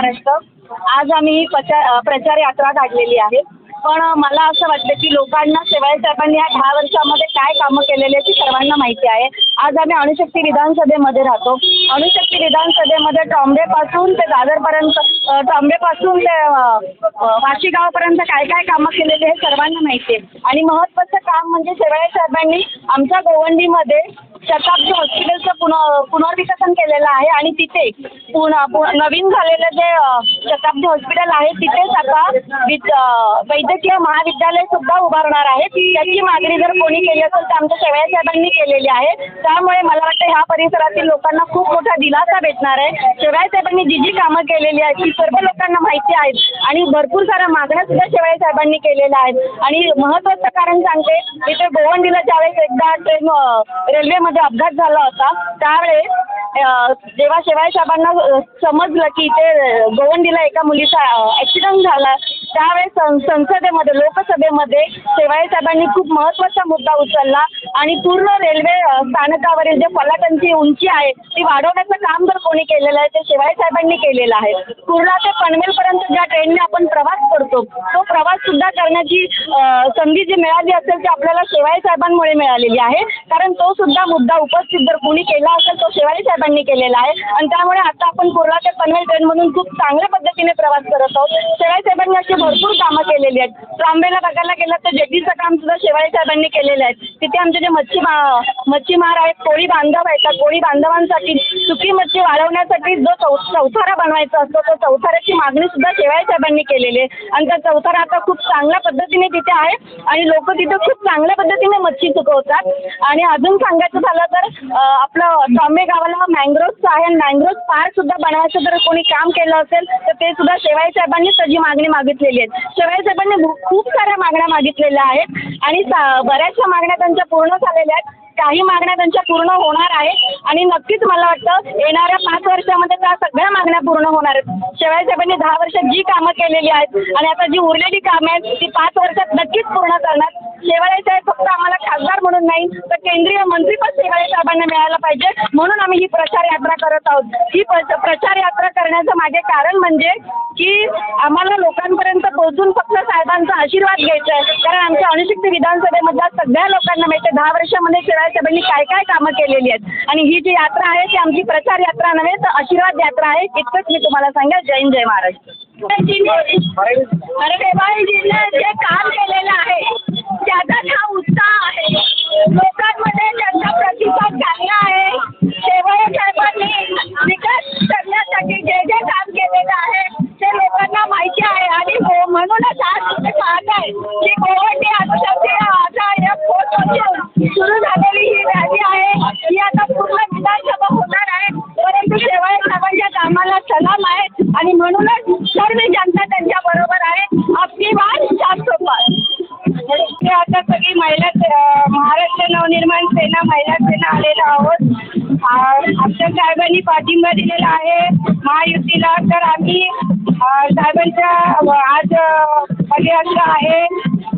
महाराष्ट्र. आज आम्ही प्रचार प्रचार यात्रा काढलेली आहे. पण मला असं वाटतं की लोकांना शेवाळे साहेबांनी या दहा वर्षामध्ये काय कामं केलेली आहेत ती सर्वांना माहिती आहे. आज आम्ही अणुशक्ती विधानसभेमध्ये राहतो. अणुशक्ती विधानसभेमध्ये ट्रॉम्बेपासून ते दादरपर्यंत टॉम्बेपासून ट्रॉम्बेपासून ते वाशीगावपर्यंत गावापर्यंत काय काय कामं केलेली हे सर्वांना माहिती आहे. आणि महत्त्वाचं काम म्हणजे शेवाळे साहेबांनी आमच्या गोवंडीमध्ये शताब्दी हॉस्पिटलचं पुन पुनर्विकसन केलेलं आहे आणि तिथे पुन्हा पु नवीन झालेलं जे शताब्दी हॉस्पिटल आहे तिथेच आता विद वैद्यकीय महाविद्यालय सुद्धा उभारणार आहे. त्याची मागणी जर कोणी केली असेल तर आमच्या शेवया साहेबांनी केलेली आहे. त्यामुळे मला वाटतं ह्या परिसरातील लोकांना खूप मोठा दिलासा भेटणार आहे. शेवया साहेबांनी जी जी कामं केलेली आहेत ती सर्व लोकांना माहिती आहेत आणि भरपूर साऱ्या मागण्या सुद्धा शेवया साहेबांनी केलेल्या आहेत. आणि महत्त्वाचं कारण सांगते इथे गोवंडीला ज्यावेळेस एकदा ट्रेन रेल्वेमध्ये मध्ये अपघात झाला होता. त्यावेळेस जेव्हा शेवाळे साहेबांना समजलं की इथे गोवंडीला एका मुलीचा ॲक्सिडेंट झाला. त्यावेळेस सं संसदेमध्ये लोकसभेमध्ये शेवाळे साहेबांनी खूप महत्त्वाचा मुद्दा उचलला आणि पूर्ण रेल्वे स्थानकावरील जे फलाटांची उंची आहे ती वाढवण्याचं काम जर कोणी केलेलं आहे ते शेवाळे साहेबांनी केलेलं आहे. कुर्ला ते पनवेलपर्यंत ज्या ट्रेनने आपण प्रवास करतो तो प्रवास सुद्धा करण्याची संधी जी मिळाली असेल ती आपल्याला शेवाळे साहेबांमुळे मिळालेली आहे. कारण तो सुद्धा मुद्दा उपस्थित जर कोणी केला असेल तो शेवाळे साहेबांनी केलेला आहे. आणि त्यामुळे आता आपण कुर्ला ते पनवेल ट्रेनमधून खूप चांगल्या पद्धतीने प्रवास करत आहोत. शेवाळे साहेबांनी अशी भरपूर कामं केलेली आहेत. ट्रांबेला बघायला गेलं तर जेटीचं काम सुद्धा शेवाळे साहेबांनी केलेलं आहे. तिथे आमचे जे मच्छी मच्छीमार आहेत कोळी बांधव आहेत त्या कोळी बांधवांसाठी सुकी मच्छी वाढवण्यासाठी जो चौ चौथारा बनवायचा असतो तो चौथाऱ्याची मागणी सुद्धा शेवाळे साहेबांनी केलेली आहे. आणि त्या चौथारा आता खूप चांगल्या पद्धतीने तिथे आहे. आणि लोक तिथे खूप चांगल्या पद्धतीने मच्छी चुकवतात आणि अजून सांगायचं झालं तर आपलं टॉम्बे गावाला मँग्रोव्हचं आहे मँग्रोव्स पार्क सुद्धा बनवायचं जर कोणी काम केलं असेल तर ते सुद्धा शेवाळे साहेबांनी त्याची मागणी मागितलेली आहे. शेवाळे साहेबांनी खूप साऱ्या मागण्या मागितलेल्या आहेत आणि सा- बऱ्याचशा मागण्या त्यांच्या पूर्ण झालेल्या आहेत. काही मागण्या त्यांच्या पूर्ण होणार आहेत. आणि नक्कीच मला वाटतं येणाऱ्या पाच वर्षामध्ये त्या सगळ्या मागण्या पूर्ण होणार आहेत. शेवाळे साहेबांनी दहा वर्षात जी कामं केलेली आहेत आणि आता जी उरलेली कामं आहेत ती पाच वर्षात नक्कीच पूर्ण करणार. शेवाळे साहेब फक्त आम्हाला खासदार म्हणून नाही तर केंद्रीय मंत्री पण शेवाळे साहेबांना मिळायला पाहिजे. म्हणून आम्ही ही प्रचार यात्रा करत आहोत. ही प्रचार यात्रा करण्याचं मागे कारण म्हणजे की आम्हाला लोकांपर्यंत पोहोचून फक्त साहेबांचा आशीर्वाद घ्यायचा आहे. कारण आमच्या अणुशक्ती विधानसभेमधल्या सगळ्या लोकांना माहिती दहा वर्षामध्ये शेवाळे साहेबांनी काय काय कामं केलेली आहेत? आणि ही जी यात्रा आहे ती आमची प्रचार यात्रा नव्हे तर आशीर्वाद यात्रा आहे. इतकंच मी तुम्हाला सांगेल. जय हिंद, जय महाराष्ट्र अरे जे काम केलेलं आहे त्याचाच हा उत्साह आहे. लोकांमध्ये त्यांचा प्रतिसाद चांगला आहे. आलेलो आहोत. आमच्या साहेबांनी पाठिंबा दिलेला आहे महायुतीला. तर आम्ही साहेबांच्या आज अं, पदयात्रा आहे.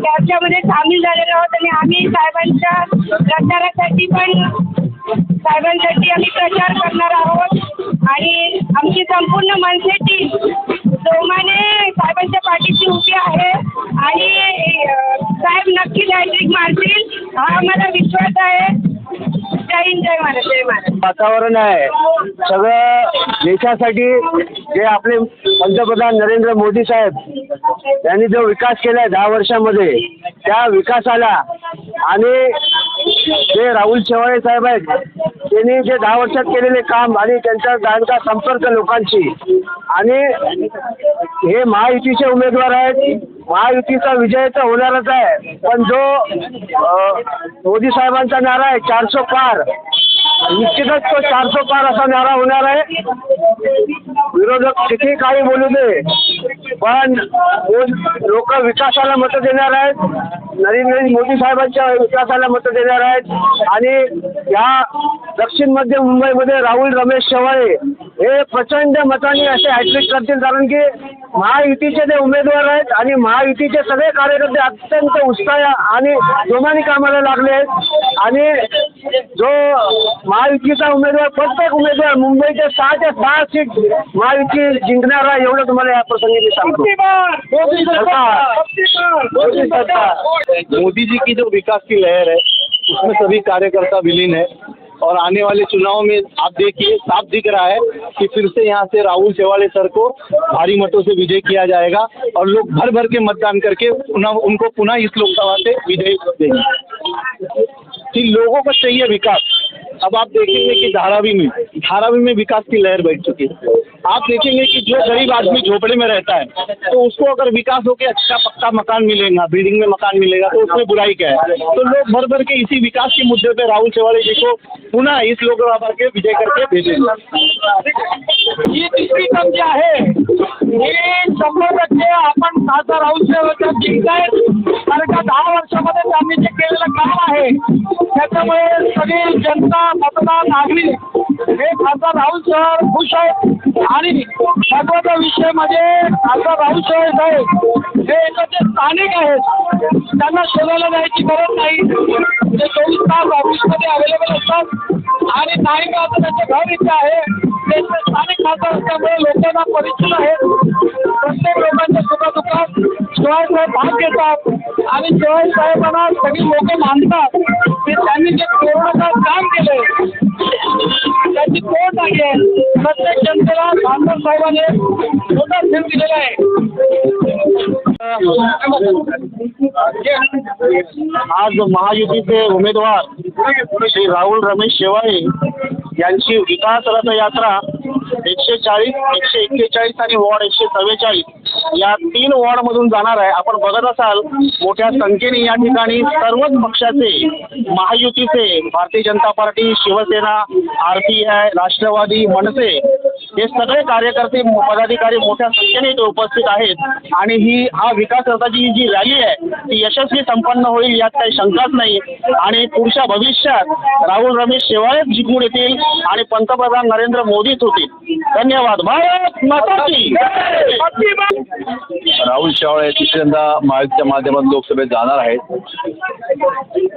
त्याच्यामध्ये सामील झालेलो आहोत आणि आम्ही साहेबांच्या प्रचारासाठी पण साहेबांसाठी आम्ही प्रचार करणार आहोत. आणि आमची संपूर्ण मनसे टीम जोमाने साहेबांच्या पाठीशी उभी आहे. आणि साहेब नक्की हॅट्रिक मारतील हा आम्हाला विश्वास आहे. जय महाराज जय महाराज वातावरण आहे. सगळं देशासाठी जे आपले पंतप्रधान नरेंद्र मोदी साहेब यांनी जो विकास केला आहे दहा वर्षामध्ये त्या विकासाला आणि जे राहुल शेवाळे साहेब आहेत त्यांनी जे दहा वर्षात केलेले काम आणि त्यांचा जाणता संपर्क लोकांशी आणि हे महायुतीचे उमेदवार आहेत महायुतीचा विजय तर होणारच आहे. पण जो मोदी साहेबांचा नारा आहे चारसो पार निश्चितच तो चारसो पार असा नारा होणार आहे. विरोधक किती काही बोलू दे पण लोक विकासाला मतं देणार आहेत. नरेंद्र मोदी साहेबांच्या विकासाला मतं देणार आहेत. आणि या दक्षिण मध्य मुंबईमध्ये राहुल रमेश शेवाळे हे प्रचंड मताने असे हॅट्रिक करतील कारण की महायुतीचे ते उमेदवार आहेत आणि महायुतीचे सगळे कार्यकर्ते अत्यंत उत्साह आणि जोमाने कामाला लागले आहेत. आणि जो महायुतीचा उमेदवार प्रत्येक उमेदवार मुंबईचे सहा ते सहा सीट महायुती जिंकणार आहे एवढं तुम्हाला या प्रसंगी मी सांगतो. मोदी सरकार मोदी सरकार मोदी जी की जो विकास की लहर है उसमें सभी कार्यकर्ता विलीन है और आने वाले चुनाव में आप देखिए साफ़ दिख रहा है कि फिर से यहाँ से राहुल शेवाले सर को भारी मतों से विजय किया जाएगा और लोग भर भर के मतदान करके उनको पुनः इस लोकसभा से विजय देंगे। कि लोगों को चाहिए विकास। अब आप देखेंगे कि धारावी में धारावी में विकास की लहर बैठ चुकी है। आप देखेंगे कि जो गरीब आदमी झोपड़े में रहता है तो उसको अगर विकास होकर अच्छा पक्का मकान मिलेगा बिल्डिंग में मकान मिलेगा तो उसमें बुराई क्या है? तो लोग भर भर के इसी विकास के मुद्दे पे राहुल शेवाड़े जी को पुनः इस लोकसभा के विजय करके भेजेंगे। ही संधी आहे ही? शंभर टक्के आपण खासदार राहुल शेवटच्या जिंकतायत का दहा वर्षामध्ये त्यांनी जे केलेलं काम आहे. त्याच्यामुळे सगळी जनता मतदार नागरिक हे खासदार राहुल सर खुश आहेत. आणि महत्त्वाचा विषय म्हणजे खासदार राहुल सर साहेब हे एखादे स्थानिक आहेत. त्यांना शोधायला जायची गरज नाही. ते चोवीस तास ऑफिसमध्ये अवेलेबल असतात. आणि नाही का आता त्यांचं घर इथे आहे. ते स्थानिक खासदार असल्यामुळे लोकांना परिचित आहेत. प्रत्येक लोकांच्या सुखादुखात शिवाय साहेब भाग घेतात. आणि शिवाय साहेबांना सगळी लोक मानतात की त्यांनी जे कोरोनाचं काम केलंय त्याची तोड नाही आहे. प्रत्येक जनतेला खासदार साहेबांनी मोठा धीर दिलेला आहे. आज महायुतीचे उमेदवार श्री राहुल रमेश शेवाळे यांची विकास रथयात्रा एकशे चाळीस एकशे एक्केचाळीस आणि वॉर्ड एकशे चव्वेचाळीस या तीन वॉर्डमधून जाणार आहे. आपण बघत असाल मोठ्या संख्येने या ठिकाणी सर्वच पक्षाचे महायुतीचे Bharatiya Janata party Shiv Sena R P I Rashtrawadi MNS हे सगळे कार्यकर्ते पदाधिकारी मोठ्या संख्येने इथे उपस्थित आहेत. आणि ही हा विकास रथाची जी रॅली आहे ती यशस्वी संपन्न होईल यात काही शंकाच नाही. आणि पुढच्या भविष्यात राहुल रमेश शेवाळेच जिंकून येतील आणि पंतप्रधान नरेंद्र मोदीच होतील. धन्यवाद. भारत माता की जय! राहुल शेवाळे तिसऱ्यांदा महायुतीच्या माध्यमातून लोकसभेत जाणार आहेत.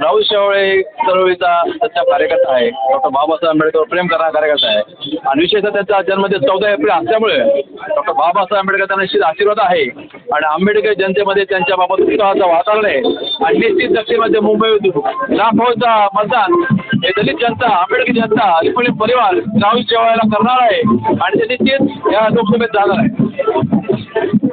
राहुल शेवाळे चळवळीचा सच्चा कार्यकर्ता आहे. डॉक्टर बाबासाहेब आंबेडकर प्रेम करणारा कार्यकर्ता आहे. आणि विशेषतः त्यांचा जन्मदिन चौदा एप्रिल असल्यामुळे डॉक्टर बाबासाहेब आंबेडकर त्यांना निश्चित आशीर्वाद आहे. आणि आंबेडकर जनतेमध्ये त्यांच्या बाबत उत्साहाचं वातावरण आहे. आणि निश्चित दक्षिणमध्ये मुंबईतून लाखोचा मतदान हे दलित जनता आंबेडकर जनता रिपब्लिक परिवार राहुल जेवायला करणार आहे. आणि ते तेच या लोकसभेत जाणार आहे.